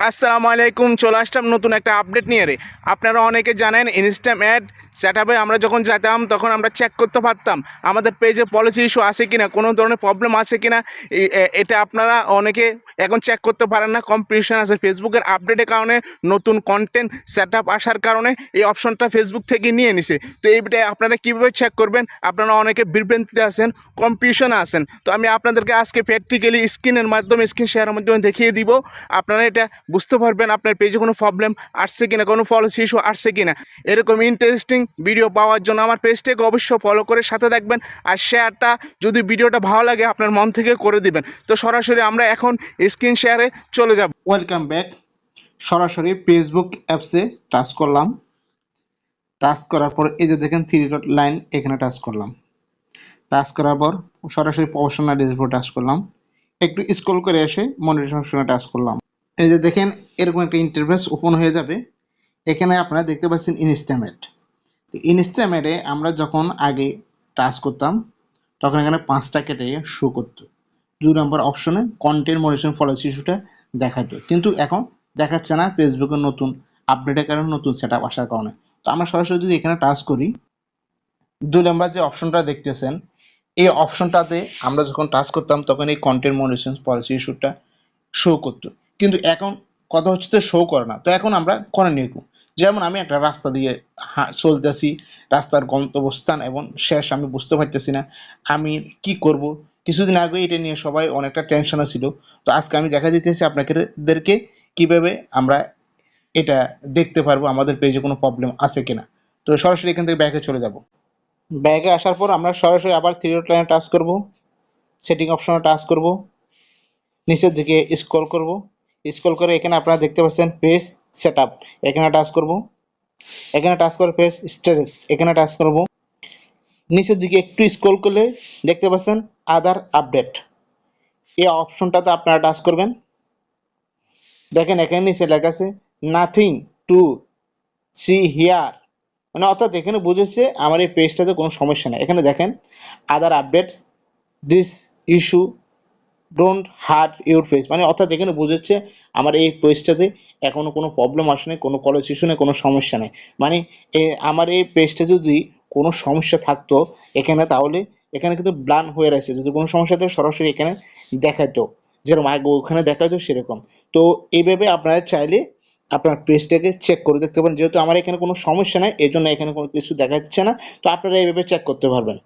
আসসালামু আলাইকুম, চলে আসলাম নতুন একটা আপডেট নিয়ে রে। আপনারা অনেকে জানেন ইনস্টাম অ্যাড সেট আমরা যখন যেতাম, তখন আমরা চেক করতে পারতাম, আমাদের পেজে পলিসি ইস্যু আছে কি না কোনো ধরনের প্রবলেম আছে কিনা, এ- এ- এটা আপনারা অনেকে এখন চেক করতে পারেন না কম্পিটিশন আছে। ফেসবুকের আপডেটের কারণে নতুন কন্টেন্ট সেট আসার কারণে এই অপশনটা ফেসবুক থেকে নিয়ে নিছে। তো এইটা আপনারা কীভাবে চেক করবেন? আপনারা অনেকে বিভ্রান্তিতে আছেন কম্পিটিশনে আছেন। তো আমি আপনাদেরকে আজকে প্র্যাকটিক্যালি স্ক্রিনের মাধ্যমে স্ক্রিন শেয়ারের মাধ্যমে দেখিয়ে দিব। আপনারা এটা বুঝতে পারবেন আপনার পেজে কোনো প্রবলেম আসছে কিনা, কোনো পলিসি ইস্যু আসছে কিনা। এরকম ইন্টারেস্টিং ভিডিও পাওয়ার জন্য আমার পেজটাকে অবশ্যই ফলো করে সাথে থাকবেন আর শেয়ারটা যদি ভিডিওটা ভালো লাগে, আপনার মন থেকে করে দিবেন। তো সরাসরি আমরা এখন স্ক্রিন শেয়ারে চলে যাব। ওয়েলকাম ব্যাক সরাসরি ফেসবুক অ্যাপসে টাচ করলাম। টাচ করার পর এই যে দেখেন থ্রি ডট লাইন এখানে টাচ করলাম। টাচ করার পর সরাসরি প্রফেশনাল উপর টাচ করলাম। একটু স্ক্রল করে এসে মনিটাইজেশনে টাচ করলাম। এই যে দেখেন, এরকম একটা ইন্টারফেস ওপেন হয়ে যাবে। এখানে আপনারা দেখতে পাচ্ছেন ইনস্টামেট তো ইনস্টামেটে আমরা যখন আগে টাচ করতাম, তখন এখানে পাঁচটা কেটে শো করতো। দু নম্বর অপশনে কন্টেন্ট মনিটরিং পলিসি ইস্যুটা দেখাতো। কিন্তু এখন দেখাচ্ছে না ফেসবুকের নতুন আপডেটের কারণে নতুন সেট আপ আসার কারণে। তো আমরা সরাসরি যদি এখানে টাচ করি, দুই নম্বর যে অপশনটা দেখতেছেন, এই অপশনটাতে আমরা যখন টাচ করতাম, তখন এই কন্টেন্ট মনিটরিং পলিসি ইস্যুটা শো করতো। কিন্তু এখন কথা হচ্ছে তো শো করে না। তো এখন আমরা করে নিয়ে যেমন আমি একটা রাস্তা দিয়ে চলতেছি, রাস্তার গন্তব্যস্থান এবং শেষ আমি বুঝতে পারতেছি না, আমি কি করব? কিছুদিন আগে এটা নিয়ে সবাই অনেকটা টেনশনে ছিল। তো আজকে আমি দেখা দিতেছি আপনাদেরকে কীভাবে আমরা এটা দেখতে পারব, আমাদের পেজে কোনো প্রবলেম আছে কিনা। তো সরাসরি এখান থেকে ব্যাগে চলে যাব। ব্যাগে আসার পর আমরা সরাসরি আবার থ্রি ডট লাইনে টাচ করব। সেটিং অপশনে টাচ করব। নিচের দিকে স্ক্রল করব। স্ক্রল করে এখানে আপনারা দেখতে পাচ্ছেন পেজ সেট এখানে টাচ করব। এখানে টাচ করে পেজ স্টোরেজ এখানে টাচ করব। নিচের দিকে একটু স্ক্রল করলে দেখতে পাচ্ছেন আদার আপডেট এই অপশনটাতে আপনারা টাচ করবেন। দেখেন এখানে নিচে লেখা আছে নাথিং টু সি হিয়ার মানে অর্থাৎ এখানে বুঝেছে আমার এই পেজটাতে কোনো সমস্যা নেই। এখানে দেখেন other update this issue don't hurt your face মানে অর্থাৎ এখানে বুঝেছে আমার এই পেজটাতে এখনও কোনো প্রবলেম আসেনি কোনো কলেজ ইস্যু নেই, কোনো সমস্যা নেই। মানে আমার এই পেজটা যদি কোনো সমস্যা থাকতো, এখানে তাহলে এখানে কিন্তু ব্লান হয়ে রয়েছে। যদি কোনো সমস্যা থাকে, সরাসরি এখানে দেখাতো যেরকম আগে ওখানে দেখাতো সেরকম। তো এইভাবে আপনারা চাইলে আপনার পেজটাকে চেক করে দেখতে পারেন। যেহেতু আমার এখানে কোনো সমস্যা নাই এই জন্য এখানে কোনো কিছু দেখা যাচ্ছে না। তো আপনারা এইভাবে চেক করতে পারবেন।